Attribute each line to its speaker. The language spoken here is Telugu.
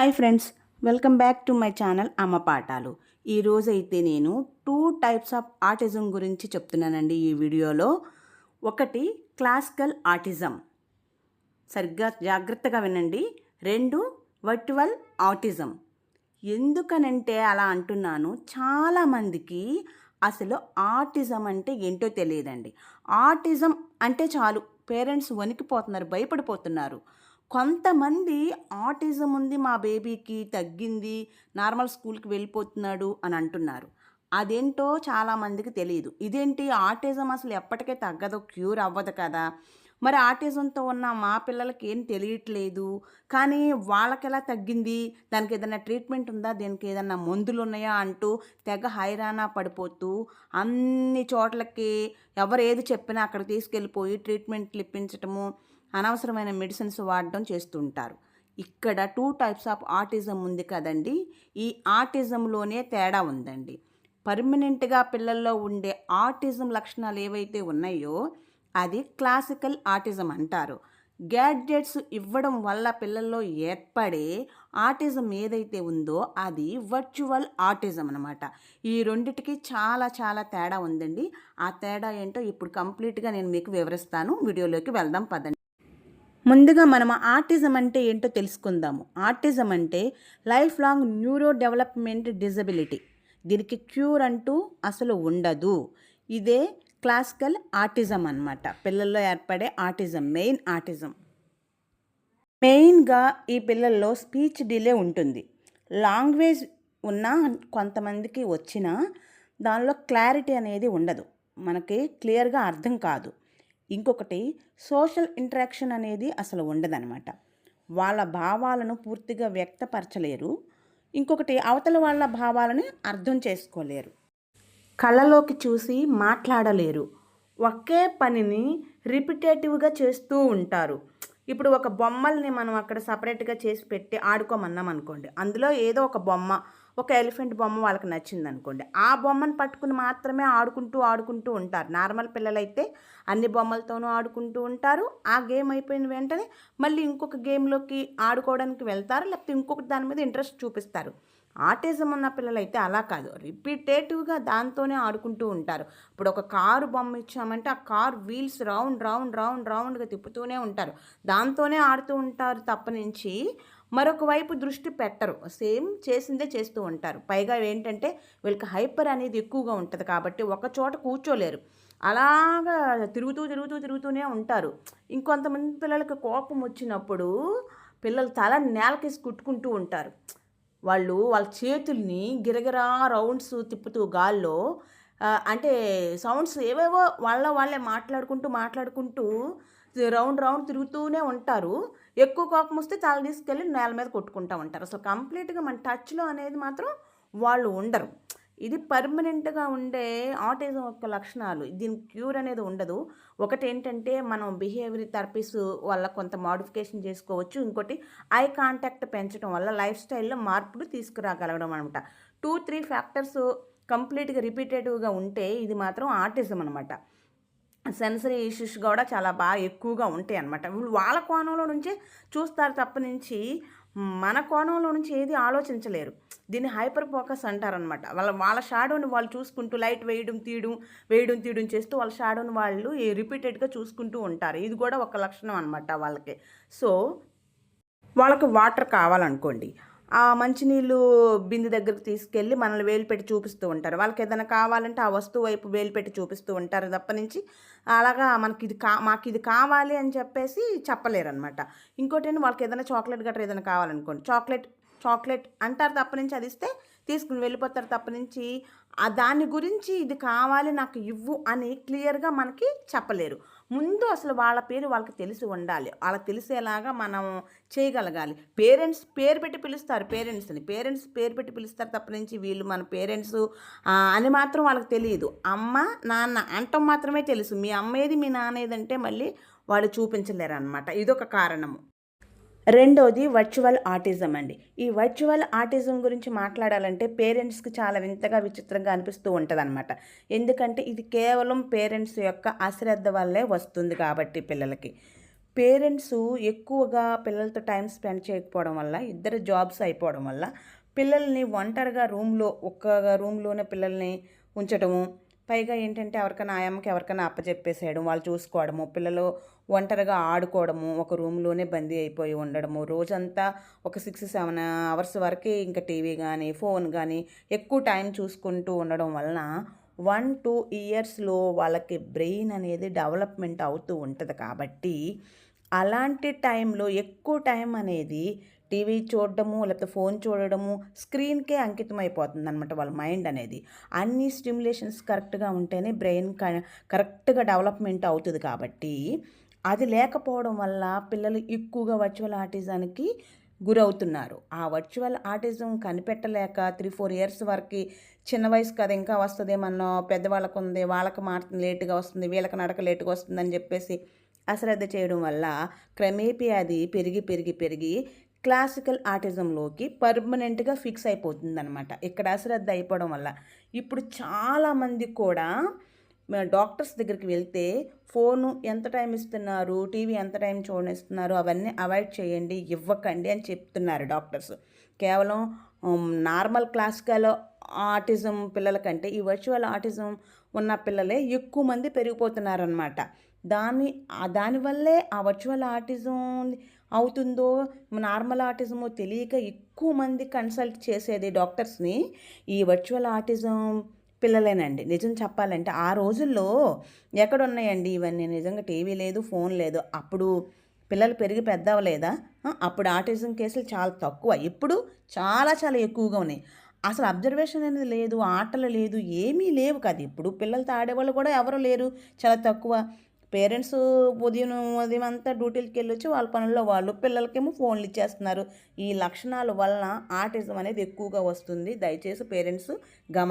Speaker 1: Hi friends welcome back to my channel అమ్మ పాఠాలు. ఈరోజైతే నేను టూ టైప్స్ ఆఫ్ ఆటిజం గురించి చెప్తున్నానండి ఈ వీడియోలో. ఒకటి క్లాసికల్ ఆటిజం. సరిగ్గా జాగ్రత్తగా వినండి. రెండు వర్చువల్ ఆటిజం. ఎందుకనంటే అలా అంటున్నాను చాలామందికి అసలు ఆటిజం అంటే ఏంటో తెలియదండి. ఆటిజం అంటే చాలు పేరెంట్స్ వణికిపోతున్నారు భయపడిపోతున్నారు. కొంతమంది ఆటిజం ఉంది మా బేబీకి తగ్గింది నార్మల్ స్కూల్కి వెళ్ళిపోతున్నాడు అని అంటున్నారు. అదేంటో చాలామందికి తెలియదు ఇదేంటి ఆటిజం అసలు ఎప్పటికే తగ్గదు క్యూర్ అవ్వదు కదా? మరి ఆటిజంతో ఉన్న మా పిల్లలకి ఏం తెలియట్లేదు. కానీ వాళ్ళకి ఎలా తగ్గింది? దానికి ఏదైనా ట్రీట్మెంట్ ఉందా? దీనికి ఏదైనా మందులు ఉన్నాయా అంటూ తెగ హైరానా పడిపోతూ అన్ని చోట్లకి ఎవరు ఏది చెప్పినా అక్కడ తీసుకెళ్ళిపోయి ట్రీట్మెంట్లు ఇప్పించటము అనవసరమైన మెడిసిన్స్ వాడడం చేస్తుంటారు. ఇక్కడ టూ టైప్స్ ఆఫ్ ఆటిజం ఉంది కదండి. ఈ ఆటిజంలోనే తేడా ఉందండి. పర్మనెంట్గా పిల్లల్లో ఉండే ఆటిజం లక్షణాలు ఏవైతే ఉన్నాయో అది క్లాసికల్ ఆటిజం అంటారు. గ్యాడ్జెట్స్ ఇవ్వడం వల్ల పిల్లల్లో ఏర్పడే ఆటిజం ఏదైతే ఉందో అది వర్చువల్ ఆటిజం అనమాట ఈ రెండిటికి చాలా చాలా తేడా ఉందండి. ఆ తేడా ఏంటో ఇప్పుడు కంప్లీట్గా నేను మీకు వివరిస్తాను. వీడియోలోకి వెళ్దాం పదండి. ముందుగా మనం ఆర్టిజం అంటే ఏంటో తెలుసుకుందాము. ఆర్టిజం అంటే life long neuro development disability. దీనికి క్యూర్ అంటూ అసలు ఉండదు. ఇదే క్లాసికల్ ఆర్టిజం అన్నమాట. పిల్లల్లో ఏర్పడే ఆర్టిజం మెయిన్ ఆర్టిజం. మెయిన్గా ఈ పిల్లల్లో స్పీచ్ డిలే ఉంటుంది. లాంగ్వేజ్ ఉన్న కొంతమందికి వచ్చినా దానిలో క్లారిటీ అనేది ఉండదు. మనకి క్లియర్గా అర్థం కాదు. ఇంకొకటి సోషల్ ఇంటరాక్షన్ అనేది అసలు ఉండదనమాట వాళ్ళ భావాలను పూర్తిగా వ్యక్తపరచలేరు. ఇంకొకటి అవతల వాళ్ళ భావాలను అర్థం చేసుకోలేరు. కళ్ళలోకి చూసి మాట్లాడలేరు. ఒకే పనిని రిపిటేటివ్గా చేస్తూ ఉంటారు. ఇప్పుడు ఒక బొమ్మల్ని మనం అక్కడ సపరేట్గా చేసి పెట్టి ఆడుకోమన్నాం అనుకోండి అందులో ఏదో ఒక బొమ్మ ఒక ఎలిఫెంట్ బొమ్మ వాళ్ళకి నచ్చింది అనుకోండి ఆ బొమ్మను పట్టుకుని మాత్రమే ఆడుకుంటూ ఆడుకుంటూ ఉంటారు. నార్మల్ పిల్లలైతే అన్ని బొమ్మలతోనూ ఆడుకుంటూ ఉంటారు. ఆ గేమ్ అయిపోయిన వెంటనే మళ్ళీ ఇంకొక గేమ్లోకి ఆడుకోవడానికి వెళ్తారు. లేకపోతే ఇంకొక దాని మీద ఇంట్రెస్ట్ చూపిస్తారు. ఆటిజం ఉన్న పిల్లలైతే అలా కాదు. రిపీటేటివ్గా దాంతోనే ఆడుకుంటూ ఉంటారు. ఇప్పుడు ఒక కారు బొమ్మ ఇచ్చామంటే ఆ car wheels round round round రౌండ్గా తిప్పుతూనే ఉంటారు. దాంతోనే ఆడుతూ ఉంటారు తప్ప నుంచి మరొక వైపు దృష్టి పెట్టరు. సేమ్ చేసిందే చేస్తూ ఉంటారు. పైగా ఏంటంటే వీళ్ళకి హైపర్ అనేది ఎక్కువగా ఉంటుంది కాబట్టి ఒక చోట కూర్చోలేరు. అలాగా తిరుగుతూ తిరుగుతూ తిరుగుతూనే ఉంటారు. ఇంకొంతమంది పిల్లలకి కోపం వచ్చినప్పుడు పిల్లలు తల నేలకేసి కుట్టుకుంటూ ఉంటారు. వాళ్ళు వాళ్ళ చేతుల్ని గిరగిరా రౌండ్స్ తిప్పుతూ గాల్లో అంటే సౌండ్స్ ఏవేవో వాళ్ళ వాళ్ళే మాట్లాడుకుంటూ మాట్లాడుకుంటూ రౌండ్ రౌండ్ తిరుగుతూనే ఉంటారు. ఎక్కువ కోపం వస్తే తల తీసుకెళ్ళి నేల మీద కొట్టుకుంటూ ఉంటారు. అసలు కంప్లీట్గా మన టచ్లో అనేది మాత్రం వాళ్ళు ఉండరు. ఇది పర్మనెంట్గా ఉండే ఆటిజం యొక్క లక్షణాలు. దీని క్యూర్ అనేది ఉండదు. ఒకటి ఏంటంటే మనం బిహేవియర్ థెరపీస్ వల్ల కొంత మాడిఫికేషన్ చేసుకోవచ్చు. ఇంకోటి ఐ కాంటాక్ట్ పెంచడం వల్ల లైఫ్ స్టైల్లో మార్పులు తీసుకురాగలగడం అనమాట. టూ త్రీ ఫ్యాక్టర్స్ కంప్లీట్గా రిపీటేటివ్గా ఉంటే ఇది మాత్రం ఆర్టిజం అనమాట. సెన్సరీ ఇష్యూస్ కూడా చాలా బాగా ఎక్కువగా ఉంటాయి అన్నమాట వాళ్ళ కోణంలో నుంచే చూస్తారు తప్ప నుంచి మన కోణంలో నుంచి ఏది ఆలోచించలేరు. దీన్ని హైపర్ ఫోకస్ అంటారనమాట వాళ్ళ వాళ్ళ షాడోని వాళ్ళు చూసుకుంటూ లైట్ వేయడం తీయడం వేయడం తీయడం చేస్తూ వాళ్ళ షాడోని వాళ్ళు రిపీటెడ్గా చూసుకుంటూ ఉంటారు. ఇది కూడా ఒక లక్షణం అనమాట వాళ్ళకి. సో వాళ్ళకి వాటర్ కావాలనుకోండి. ఆ మంచినీళ్ళు బిందె దగ్గరకు తీసుకెళ్ళి మనల్ని వేలు పెట్టి చూపిస్తూ ఉంటారు. వాళ్ళకి ఏదైనా కావాలంటే ఆ వస్తువు వైపు వేలు పెట్టి చూపిస్తూ ఉంటారు. తప్ప నుంచి అలాగా మనకి ఇది కా మాకు ఇది కావాలి అని చెప్పేసి చెప్పలేరు అనమాట ఇంకోటి వాళ్ళకి ఏదైనా చాక్లెట్ గట్రా ఏదైనా కావాలనుకోండి. చాక్లెట్ చాక్లెట్ అంటారు తప్ప నుంచి అది ఇస్తే తీసుకుని వెళ్ళిపోతారు తప్ప నుంచి. ఆ దాని గురించి ఇది కావాలి నాకు ఇవ్వు అని క్లియర్గా మనకి చెప్పలేరు. ముందు అసలు వాళ్ళ పేరు వాళ్ళకి తెలిసి ఉండాలి. వాళ్ళకి తెలిసేలాగా మనం చేయగలగాలి. పేరెంట్స్ పేరు పెట్టి పిలుస్తారు పేరెంట్స్ని. పేరెంట్స్ పేరు పెట్టి పిలుస్తారు తప్ప నుంచి వీళ్ళు మన పేరెంట్స్ అని మాత్రం వాళ్ళకి తెలియదు. అమ్మ నాన్న అంటం మాత్రమే తెలుసు. మీ అమ్మ ఏది మీ నాన్న ఏదంటే మళ్ళీ వాళ్ళు చూపించలేరు అనమాట ఇదొక కారణము. రెండోది వర్చువల్ ఆటిజం అండి. ఈ వర్చువల్ ఆటిజం గురించి మాట్లాడాలంటే పేరెంట్స్కి చాలా వింతగా విచిత్రంగా అనిపిస్తూ ఉంటుంది అనమాట ఎందుకంటే ఇది కేవలం పేరెంట్స్ యొక్క అశ్రద్ధ వల్లే వస్తుంది కాబట్టి పిల్లలకి. పేరెంట్స్ ఎక్కువగా పిల్లలతో టైం స్పెండ్ చేయకపోవడం వల్ల ఇద్దరు జాబ్స్ అయిపోవడం వల్ల పిల్లల్ని ఒంటరిగా రూమ్లో ఒక్క రూమ్లోనే పిల్లల్ని ఉంచడము పైగా ఏంటంటే ఎవరికైనా ఆయమ్మకి ఎవరికైనా అప్పచెప్పేసేయడం వాళ్ళు చూసుకోవడము పిల్లలు ఒంటరిగా ఆడుకోవడము ఒక రూమ్లోనే బందీ అయిపోయి ఉండడము. రోజంతా ఒక సిక్స్ సెవెన్ అవర్స్ వరకే ఇంకా టీవీ కానీ ఫోన్ కానీ ఎక్కువ టైం చూసుకుంటూ ఉండడం వలన వన్ టూ ఇయర్స్లో వాళ్ళకి బ్రెయిన్ అనేది డెవలప్మెంట్ అవుతూ ఉంటుంది. కాబట్టి అలాంటి టైంలో ఎక్కువ టైం అనేది టీవీ చూడడము లేకపోతే ఫోన్ చూడడము స్క్రీన్కే అంకితం అయిపోతుంది అనమాట వాళ్ళ మైండ్ అనేది. అన్ని స్టిమ్యులేషన్స్ కరెక్ట్గా ఉంటేనే బ్రెయిన్ కరెక్ట్గా డెవలప్మెంట్ అవుతుంది కాబట్టి అది లేకపోవడం వల్ల పిల్లలు ఎక్కువగా వర్చువల్ ఆర్టిజానికి గురవుతున్నారు. ఆ వర్చువల్ ఆర్టిజం కనిపెట్టలేక త్రీ ఫోర్ ఇయర్స్ వరకు చిన్న వయసు కదా ఇంకా వస్తుందేమన్నా పెద్దవాళ్ళకు ఉంది వాళ్ళకి మాట లేటుగా వస్తుంది వీళ్ళకి నడక లేటుగా వస్తుందని చెప్పేసి అశ్రద్ధ చేయడం వల్ల క్రమేపీ అది పెరిగి పెరిగి పెరిగి క్లాసికల్ ఆర్టిజంలోకి పర్మనెంట్గా ఫిక్స్ అయిపోతుందనమాట ఇక్కడ అశ్రద్ధ అయిపోవడం వల్ల. ఇప్పుడు చాలామంది కూడా డాక్టర్స్ దగ్గరికి వెళ్తే ఫోను ఎంత టైం ఇస్తున్నారు టీవీ ఎంత టైం చూడనిస్తున్నారు అవన్నీ అవాయిడ్ చేయండి ఇవ్వకండి అని చెప్తున్నారు డాక్టర్స్. కేవలం నార్మల్ క్లాసికల్ ఆటిజం పిల్లల కంటే ఈ వర్చువల్ ఆటిజం ఉన్న పిల్లలే ఎక్కువ మంది పెరిగిపోతున్నారనమాట దాని దానివల్లే ఆ వర్చువల్ ఆటిజం అవుతుందో నార్మల్ ఆటిజమో తెలియక ఎక్కువ మంది కన్సల్ట్ చేసేది డాక్టర్స్ని ఈ వర్చువల్ ఆటిజం పిల్లలేనండి. నిజం చెప్పాలంటే ఆ రోజుల్లో ఎక్కడున్నాయండి ఇవన్నీ? నిజంగా టీవీ లేదు ఫోన్ లేదు. అప్పుడు పిల్లలు పెరిగి పెద్దవలేదా? అప్పుడు ఆటిజం కేసులు చాలా తక్కువ. ఇప్పుడు చాలా చాలా ఎక్కువగా ఉన్నాయి. అసలు అబ్జర్వేషన్ అనేది లేదు ఆటలు లేదు ఏమీ లేవు కదా. ఇప్పుడు పిల్లలతో ఆడేవాళ్ళు కూడా ఎవరు లేరు. చాలా తక్కువ. పేరెంట్స్ ఉదయం ఉదయం అంతా డ్యూటీలకి వెళ్ళొచ్చి వాళ్ళ పనుల్లో వాళ్ళు పిల్లలకేమో ఫోన్లు ఇచ్చేస్తున్నారు. ఈ లక్షణాల వలన ఆటిజం అనేది ఎక్కువగా వస్తుంది. దయచేసి పేరెంట్స్ గమని